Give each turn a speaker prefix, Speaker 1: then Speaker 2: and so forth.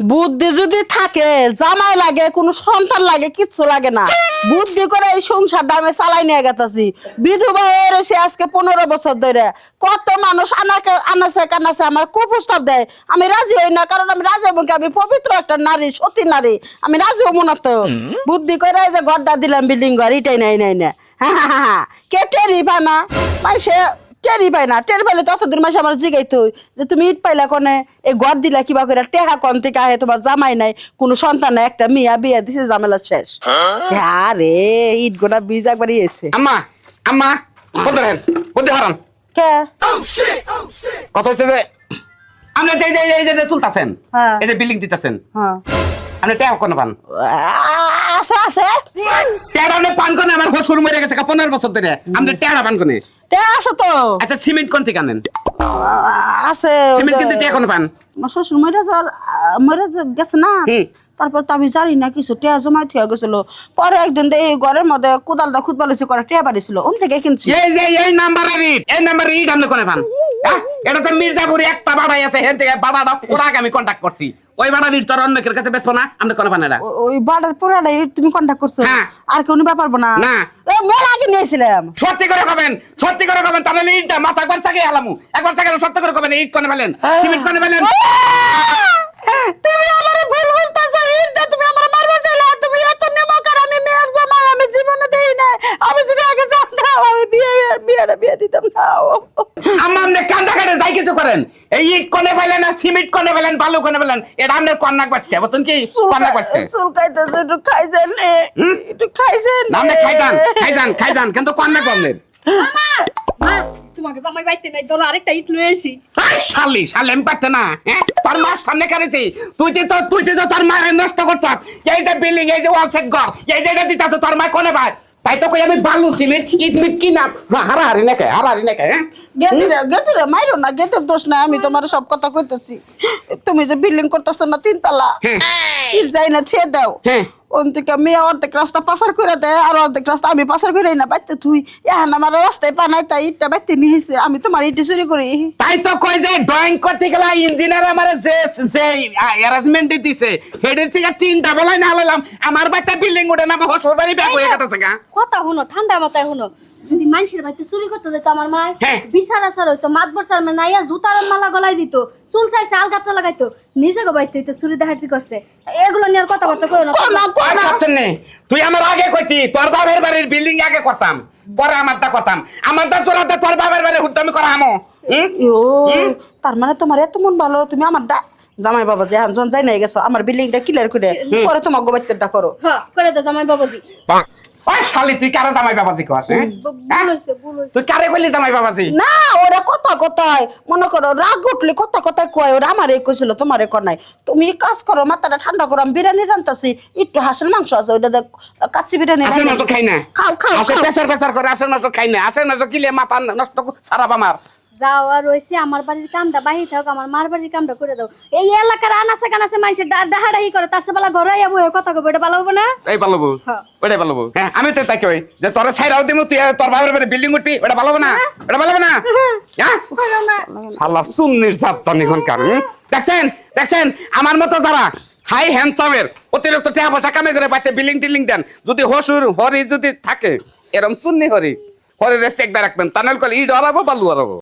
Speaker 1: বুদ্ধি যদি থাকে জামাই লাগে কোনো সন্তান লাগে কিচ্ছু লাগে না। বুদ্ধি করে এই সংসারটা আমি চালাই নিয়ে গেতাছি। বিধবা হয়ে রয়েছে আজকে পনেরো বছর ধরে। কত মানুষ আনাকে আনাছে কানাছে আমার কুপ্রস্তাব দেয়। আমি রাজি হই না কারণ আমি রাজি হব কি? আমি পবিত্র একটা নারী সতী নারী। আমি রাজি হব না তো। বুদ্ধি করে এই যে ঘরটা দিলাম বিল্ডিং ঘর এটাই নাই নাই না হ্যাঁ হ্যাঁ কে টেরি পানা মাইসে টেরি পাই না। টের পাইলে ততদিন মাসে আমার জিগাইতো যে তুমি ইট পাইলা কোনে এই ঘর দিলা কিবা করে টেহা কন থেকে আহে তোমার জামাই নাই কোনো সন্তান নাই একটা মিয়া বিয়া দিছে ঝামেলা শেষ। আরে ইট গোটা বীজ এসে
Speaker 2: আম্মা আম্মা হারান।
Speaker 1: কে?
Speaker 2: কথা হচ্ছে যে আপনি যে যে এই যে তুলতাছেন
Speaker 1: হ্যাঁ।
Speaker 2: এই যে বিল্ডিং দিতেছেন
Speaker 1: হ্যাঁ।
Speaker 2: আপনি ট্যাপ কোন পান?
Speaker 1: আ- আছে আছে
Speaker 2: ট্যাপ আপনি পান কোনে? আমার হসুর মরে গেছে পনেরো বছর ধরে। আপনি টেহা পান কোনে?
Speaker 1: আছে তো।
Speaker 2: আচ্ছা সিমেন্ট কোন থেকে আনেন?
Speaker 1: আছে
Speaker 2: সিমেন্ট কিন্তু কোন পান?
Speaker 1: আমার শ্বশুর মরে যাওয়ার মরে গেছে না। তারপর তো আমি জানি না কিছু টেয়া জমাই থিয়া গেছিল। পরে একদিন দে এই ঘরের মধ্যে কোদালটা খুদ বালিছে করে টেয়া বাড়িছিল ওন থেকে কিনছি।
Speaker 2: এই যে এই নাম্বারের ইট এই নাম্বারের ইট আপনি কোনে পান? হ্যাঁ? এটা তো মির্জাপুরি একটা বাড়াই আছে হেন থেকে বাড়াটা ওর আমি কন্ট্যাক্ট করছি। ওই বাড়ার ইট তোর অন্যকের কাছে বেসবো না আপনি কোনে পান
Speaker 1: ও- ওই বাড়ার পুরাটাই তুমি কন্ট্যাক্ট করছ?
Speaker 2: হ্যাঁ।
Speaker 1: আর কেউ ব্যাপার না।
Speaker 2: না।
Speaker 1: এ মেল আগে নিয়েছিলাম
Speaker 2: সত্যি করে কবেন সত্যি করে কবেন তাহলে ইটটা মাথা একবার চাকিয়ে হালামু। একবার চাকিয়ে সত্যি করে কবেন ইট কোনে ফেলেন সিমেন্ট কোনে ফেলেন।
Speaker 1: তুমি আমারে ভুল বুঝতাছো ইরদা তুমি আমারে মারবা চাইলা তুমি এত নেমকার আমি মেয়ের জামাই আমি জীবনে দেই না আমি যদি আগে জানতাম আমি বিয়ে বিয়েটা বিয়ে দিতাম না। ও।
Speaker 2: আম্মা আপনি কান্দা কাটে যাই কিছু করেন। এই ইট কোনে ফেলেন আর সিমেন্ট কোনে ফেলেন বালু কোনে ফেলেন? এটা আপনার কন্যাক বাঁচতে বুঝছেন কি? কন্যাক বাঁচতে
Speaker 1: চুল খাইতেছে একটু খাইছেন নে। একটু খাইছেন
Speaker 2: না। আপনি খাইজান খাইজান খাইজান কিন্তু কন্যাক আপনার
Speaker 3: মা তোমাকে জামাই বাইতে নাই তোর আরেকটা ইট
Speaker 2: শালি শালি আমি পারতে না হ্যাঁ? তোর সামনে করেছি তুই তো তুই তো তোর মায়ের নষ্ট করছ এই যে বিল্ডিং এই যে ওয়াল সেট ঘর এই যে এটা দিতাছ তোর মা কোনে ভাই তাই তো কই আমি বালু সিমেন্ট ইট মিট কি না হারা হারি নাকি হারা হারি নাকি হ্যাঁ?
Speaker 1: গেদিরে গেদিরে মাইরো না গেদের দোষ না আমি তোমার সব কথা কইতেছি। তুমি যে বিল্ডিং করতেছ না তিনতলা
Speaker 2: তলা
Speaker 1: ইর যাই না ছেড়ে দাও।
Speaker 2: হ্যাঁ।
Speaker 1: ওন থেকে মেয়ে অর্ধেক রাস্তা পাসার করে দেয় আর অর্ধেক রাস্তা আমি পাসার করে না বাইতে তুই। এখন আমার রাস্তায় তাই ইটটা বাইতে নিয়েছে আমি তোমার ইটি চুরি করি।
Speaker 2: তাই তো কই যে ড্রয়িং করতে গেলে ইঞ্জিনিয়ার আমার যে যে অ্যারেঞ্জমেন্ট দিছে হেডের থেকে তিনটা বলাই না হলাম আমার বাচ্চা বিল্ডিং উঠে না শ্বশুর বাড়ি ব্যাগ হয়ে গেছে গা।
Speaker 3: কথা শুনো ঠান্ডা মাথায় শুনো। যদি মানুষের বাড়িতে চুরি করতে যেত আমার মা
Speaker 2: হ্যাঁ।
Speaker 3: বিচার আচার হইতো মাতবর সার মানে নাইয়া জুতার মালা গলাই দিত। চুল চাইছে আলগাত্রা লাগাইতো। নিজে গো বাইতে হইতো চুরি দেখাতি করছে। এগুলো নিয়ে আর কথাবার্তা কই না।
Speaker 1: কোনা
Speaker 2: আর
Speaker 1: কোনা
Speaker 2: করছেন নে। তুই আমার আগে কইতি তোর বাবার বাড়ির বিল্ডিং আগে করতাম পরে আমারটা করতাম। আমারটা চলাতে তোর বাবার বাড়ি হুট্টামি করা আমো হুম?
Speaker 1: তার মানে তোমার এত মন ভালো তুমি আমার ডা জামাই বাবা যে হান যাই নাই গেছো আমার বিল্ডিংটা ক্লিয়ার করে পরে তোমার গোবাইতেরটা করো।
Speaker 3: হ্যাঁ করে দে জামাই বাবাজি।
Speaker 2: ওই শালি তুই কারে জামাই বাবাজি কস হ্যাঁ?
Speaker 3: ভুল হইছে ভুল হইছে।
Speaker 2: তুই কারে কইলি জামাই বাবাজি?
Speaker 1: না ওরা কথা কথায় মনে করো রাগ উঠলে কথা কথায় কয় ওরা আমার এই কইছিল তোমার কর নাই। তুমি কাজ করো মাথাটা ঠান্ডা করো আমি বিরিয়ানি রান্তাছি একটু হাঁসের মাংস আছে ওইটা দেখ কাচ্চি বিরিয়ানি
Speaker 2: আসের
Speaker 1: রান্না
Speaker 2: খাই না?
Speaker 1: খাও খাও
Speaker 2: আসে পেছার পেছার করে আসের মতো খাই না মতো কিলে মাথা নষ্ট সারাপ আমার
Speaker 3: যাও আর রয়েছে আমার বাড়ির কামটা বাহি থাক আমার মার বাড়ির কামটা করে দাও। এই এলাকার আনাসে কানাসে মানুষের ডাহাডাহি করে তার বেলা ঘরে আইয়া বইয়ে কথা কবে এটা ভালো হবে না?
Speaker 2: এই
Speaker 3: হ্যাঁ।
Speaker 2: ওটাই ভালো বউ হ্যাঁ আমি তো তাই কই যে তোরা ছাইরাও দিমু তুই তোর বাবার বাড়ি বিল্ডিং উঠবি ওটা ভালো হবে না ওটা হবে না? হ্যাঁ।
Speaker 3: ছাড়ো না।
Speaker 2: শালা সুন্নির সাপ জানি এখনকার দেখছেন? দেখছেন? আমার মতো যারা হাই হ্যান্ডসামের অতিরিক্ত টাকা পয়সা কামে করে পাইতে বিল্ডিং টিল্ডিং দেন যদি হসুর হরি যদি থাকে এরম সুন্নি হরি হরি রেসে একবার রাখবেন। তানল কল ইট হরাবো বালু হরাবো